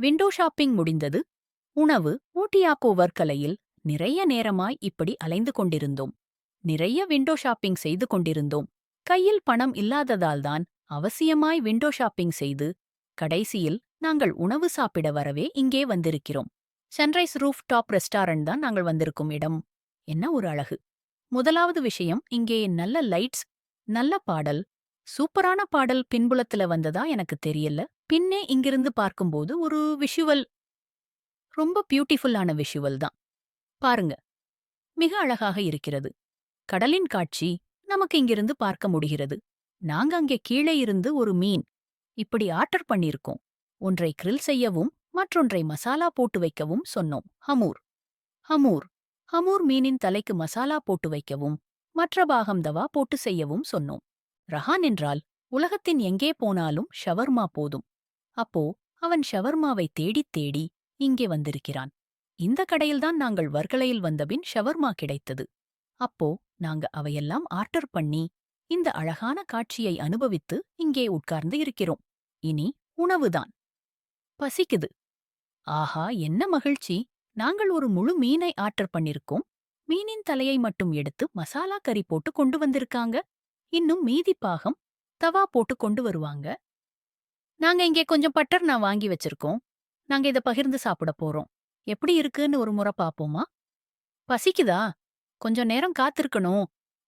Window shopping முடிந்தது. உணவு ஊட்டியாக்கோ வர்க்கலையில் நிறைய நேரமாய் இப்படி அலைந்து கொண்டிருந்தோம். நிறைய விண்டோ ஷாப்பிங் செய்து கொண்டிருந்தோம். கையில் பணம் இல்லாததால்தான் அவசியமாய் விண்டோ ஷாப்பிங் செய்து கடைசியில் நாங்கள் உணவு சாப்பிட வரவே இங்கே வந்திருக்கிறோம். சன்ரைஸ் ரூஃப் டாப் ரெஸ்டாரண்ட் தான் நாங்கள் வந்திருக்கும் இடம். என்ன ஒரு அழகு. முதலாவது விஷயம் இங்கே நல்ல லைட்ஸ் நல்ல பாடல் சூப்பரான பாடல் பின்புலத்துல வந்ததா எனக்கு தெரியல. பின்னே இங்கிருந்து பார்க்கும்போது ஒரு விஷுவல் ரொம்ப பியூட்டிஃபுல்லான விஷுவல் தான். பாருங்க. மிக அழகாக இருக்கிறது. கடலின் காட்சி நமக்கு இங்கிருந்து பார்க்க முடிகிறது. நாங்க அங்கே கீழே இருந்து ஒரு மீன் இப்படி ஆர்டர் பண்ணியிருக்கோம். ஒன்றை கிரில் செய்யவும் மற்றொன்றை மசாலா போட்டு வைக்கவும் சொன்னோம். ஹமூர். ஹமூர். ஹமூர் மீனின் தலைக்கு மசாலா போட்டு வைக்கவும் மற்ற பாகம் தவா போட்டு செய்யவும் சொன்னோம். ரஹான் என்றால் உலகத்தின் எங்கே போனாலும் ஷவர்மா போதும். அப்போ அவன் ஷவர்மாவை தேடித் தேடி இங்கே வந்திருக்கிறான். இந்த கடையில்தான் நாங்கள் வர்கலையில் வந்தபின் ஷவர்மா கிடைத்தது. அப்போ நாங்க அவையெல்லாம் ஆர்டர் பண்ணி இந்த அழகான காட்சியை அனுபவித்து இங்கே உட்கார்ந்து இருக்கிறோம். இனி உணவுதான். பசிக்குது. ஆஹா என்ன மகிழ்ச்சி. நாங்கள் ஒரு முழு மீனை ஆர்டர் பண்ணிருக்கோம். மீனின் தலையை மட்டும் எடுத்து மசாலா கறி போட்டு கொண்டு வந்திருக்காங்க. இன்னும் மீதி பாகம் தவா போட்டு கொண்டு வருவாங்க. நாங்க இங்கே கொஞ்சம் பட்டர் நான் வாங்கி வச்சிருக்கோம். நாங்க இத பகிர்ந்து சாப்பிட போறோம். எப்படி இருக்குன்னு ஒரு முறை பாப்போமா? பசிக்குதா? கொஞ்சம் நேரம் காத்திருக்கணும்.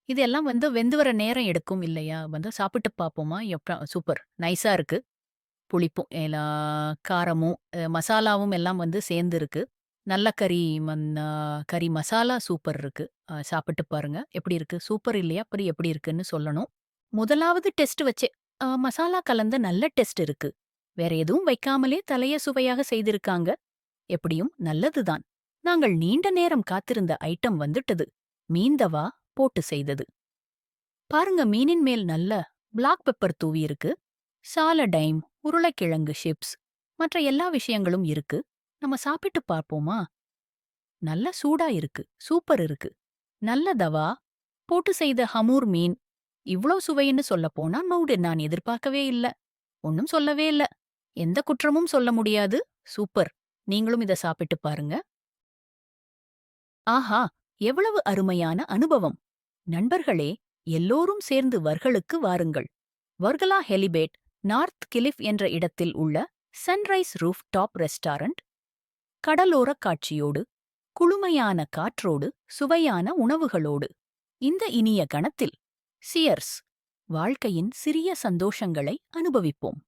இதெல்லாம் வந்து வெந்து வர நேரம் எடுக்கும் இல்லையா? வந்து சாப்பிட்டு பாப்போமா? எப்ப சூப்பர். நைஸா இருக்கு. புளிப்பும் எல்லா காரமும் மசாலாவும் எல்லாம் வந்து சேர்ந்து இருக்கு. நல்ல கறி மன் ஆ, கறி மசாலா சூப்பர் இருக்கு. ஆ, சாப்பிட்டு பாருங்க. எப்படி இருக்கு? சூப்பர் இல்லையா? அப்புறம் எப்படி இருக்குன்னு சொல்லணும். முதலாவது டெஸ்ட் வச்சே ஆ, மசாலா கலந்த நல்ல டெஸ்ட் இருக்கு. வேற எதுவும் வைக்காமலே தலைய சுவையாக செய்திருக்காங்க. எப்படியும் நல்லதுதான். நாங்கள் நீண்ட நேரம் காத்திருந்த ஐட்டம் வந்துட்டது. மீந்தவா போட்டு செய்தது. பாருங்க மீனின் மேல் நல்ல பிளாக் பெப்பர் தூவி இருக்கு. சாலடைம் உருளைக்கிழங்கு சிப்ஸ் மற்ற எல்லா விஷயங்களும் இருக்கு. நம்ம சாப்பிட்டு பார்ப்போமா? நல்ல சூடா இருக்கு சூப்பர் இருக்கு. நல்ல தவா போட்டு செய்த ஹமூர் மீன் இவ்ளோ சுவைன்னு சொல்லப் போனா மவுடு நான் எதிர்பார்க்கவே இல்ல. ஒன்னும் சொல்லவே இல்ல. எந்த குற்றமும் சொல்ல முடியாது. சூப்பர். நீங்களும் இத சாப்பிட்டு பாருங்க. ஆஹா எவ்வளவு அருமையான அனுபவம். நண்பர்களே எல்லோரும் சேர்ந்து வர்களுக்கு வாருங்கள். வர்கலா ஹெலிபேட் நார்த் கிலிஃப் என்ற இடத்தில் உள்ள சன்ரைஸ் ரூஃப் டாப் ரெஸ்டாரண்ட் கடலோரக் காட்சியோடு குளுமையான காற்றோடு சுவையான உணவுகளோடு. இந்த இனிய கணத்தில் சியர்ஸ் வாழ்க்கையின் சிறிய சந்தோஷங்களை அனுபவிப்போம்.